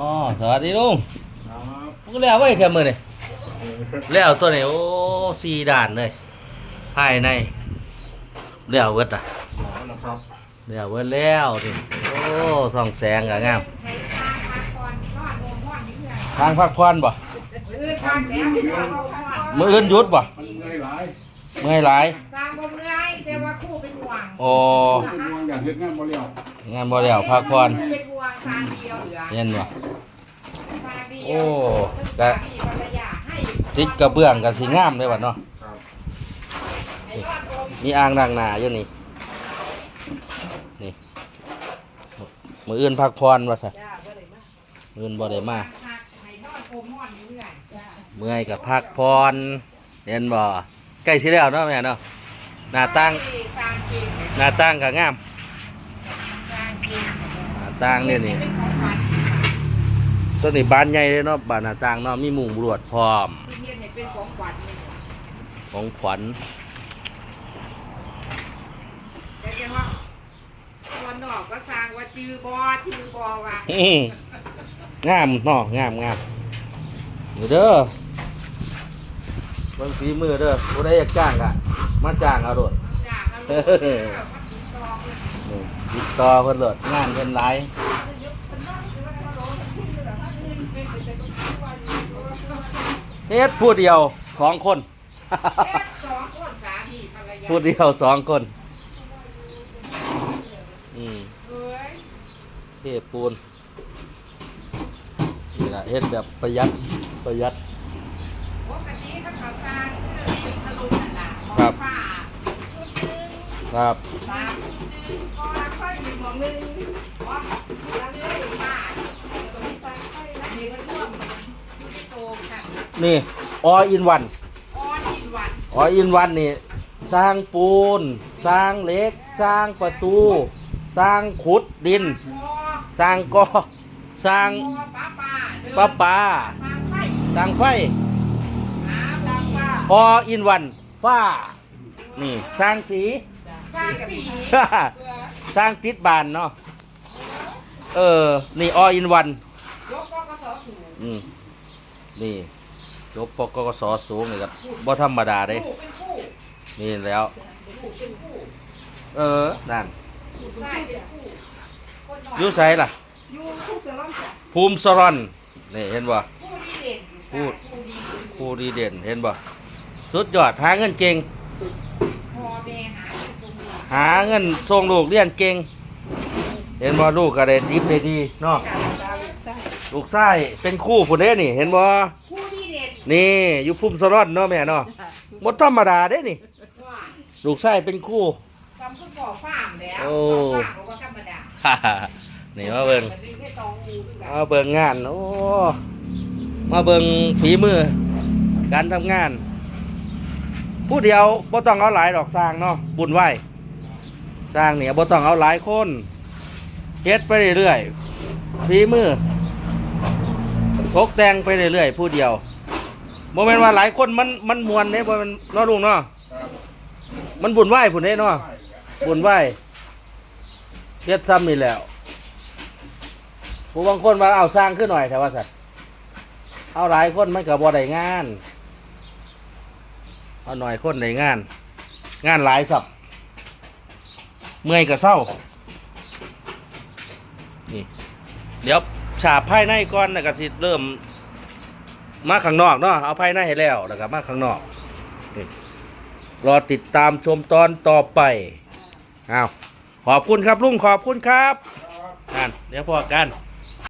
อ๋อสวัสดีลุงครับมึงแล้วไว้แค่มือนี่แล้วตัวนี้โอ้สี่ด่านเลยภายในแล้วเวิร์ดอะนะครับแล้วเวิร์ดแล้วดิโอ้ส่องแสงกับงามใช้ทางพักผ่อนนอนโดนนอนนี่เพื่อนทางพักผ่อนบ่มือทางแล้วไม่ต้องเอาพักผ่อนมืออื่นหยุดบ่มันเมื่อยหลายเมื่อยหลายสร้างบ่เมื่อยแต่ว่าคู่เป็นห่วงโอ้เป็นห่วงอย่างเฮ็ดงานบ่เลี้ยวงานบ่แล้วพักผ่อนคู่เป็นห่ว งสร้างเดียวเหลือเห็นบ่สร้างเดียวโอ้กะมีภรรยาให้ติดกระเบื้องกันสีงามเลยบัดเนาะครับให้นอนอมมีอ่างล้างหน้าอยู่นี่นี่มืออื่นพักผ่อนว่าซะจ้าบ่ได้มามืออื่นบ่ได้มาพักให้นอนอมนอนอยู่เพื่อนจ้าเมื่อยกับพักพรเห็นบ่ใกล้สิแล้วเนาะแม่เนาะหน้าตั้งสร้างเก่งหน้าตั้งก็งามสร้างเก่ง หน้าตั้งเนี่ยนี่เป็นของขวัญต้นนี้บ้านใหญ่เลยเนาะบ้านหน้าตั้งเนาะมีมุงบรวดพร้อมที่เฮ็ดให้เป็นของขวัญนี่ของขวัญแต่จังว่าคนนอกก็สร้างว่าจือบ่จือบ่ว่าอื้องามเนาะงามงามนี่เด้อเบิ่งฝีมือเด้อผู้ใดอยากจ้างก็มาจ้างเอาโดดจ้าเอาลูกเด้อมาติดต่อเพิ่นนี่ ติดต่อเพิ่นโลดงานเพิ่นหลายเฮ็ดผู้เดียวสองคนแค่สองคนสามีภรรยาผู้เดียวสองคน อืมเอ้ยเทปูนนี่แหละเฮ็ดแบบประหยัดประหยัด ปกติเขาเขาสร้างคือเป็นทะลุนั่นล่ะหมอครับ ฟ้าชุดหนึงครับ สามชุ นึงอ๋อแล้วเลยฟ้าตัวนี้ใส่ไฟแล้วนี่มันร่วมอยู่ในโตกันนี่ออินวันออนอินวันออินวันนี่สร้างปูน สร้างเหล็ก สร้างประตู สร้างขุดดินพอสร้างกอสร้างพอป้าป้าเดินปลาปลาทางไฟสร้างไฟหาทางป้าออินวันฟ้า นี่ สร้างสี สร้างสี สร้างติดบานเนาะเออ นี่ออินวันยกปกสสูงอืมนี่ยกปกกสสูงนี่ครับบ่ธรรมดาเด้ลูกเป็นคู่นี่แล้วลูกเป็นคู่เออ นั่นลูกชายเป็นคู่คนน้อยอยู่ไสล่ะ อยู่คู่เสริมจ้ะภูมิสรอนนี่เห็นบ่ คู่ดีเด่นพูดคู่ดีครูดีเด่นเห็นบ่ สุดยอดหาเงินเก่ง พ่อแม่หาเป็นสมบูรณ์ หาเงินส่งลูกเรียนเก่ง เห็นบ่ลูกก็ได้ดิบได้ดีเนาะใช่ลูกชายเป็นครู่ผู้เด้นี่ เห็นบ่คู่ดีเด่นนี่อยู่ภูมิสรอนเนาะแม่เนาะบ่ธรรมดาเด้นี่ว่าลูกชายเป็นครู่กำคุณพ่อฟาร์มแล้วโอ้พ่อฟาร์มก็ว่าธรรมดาฮ่าๆนี่มาเบิ่งมันดึงให้ตองงูด้วยกันมาเบิ่งงานโอ้มาเบิ่งฝีมือ การทำงาน ผู้เดียวบ่ต้องเอาหลายดอกสร้างเนาะบุญไหว สร้างเนี่ยบ่ต้องเอาหลายคนเฮ็ดไปเรื่อยๆฝีมือตกแต่งไปเรื่อยๆผู้เดียวบ่แม่นว่าหลายคนมันมันมวนเด้บ่แม่นเนาะลุงเนาะมันบุญไหวพุ่นเด้เนาะบุญไหวเฮ็ดซ้ำนี่แล้วผู้บางคนว่าเอาสร้างขึ้นหน่อยแต่ว่าสัตว์เอาหลายคนมันก็บ่ได้งาน เอาหน่อยคนได้งาน งานหลายสับ เมื่อยกับเศร้า นี่ เดี๋ยวฉาบภายในก่อนนะก็สิเริ่ม มาข้างนอกเนาะเอาภายในให้แล้วแล้วก็มาข้างนอกนี่รอติดตามชมตอนต่อไปอ้าวขอบคุณครับลุงขอบคุณครับนั่นเดี๋ยวพอกัน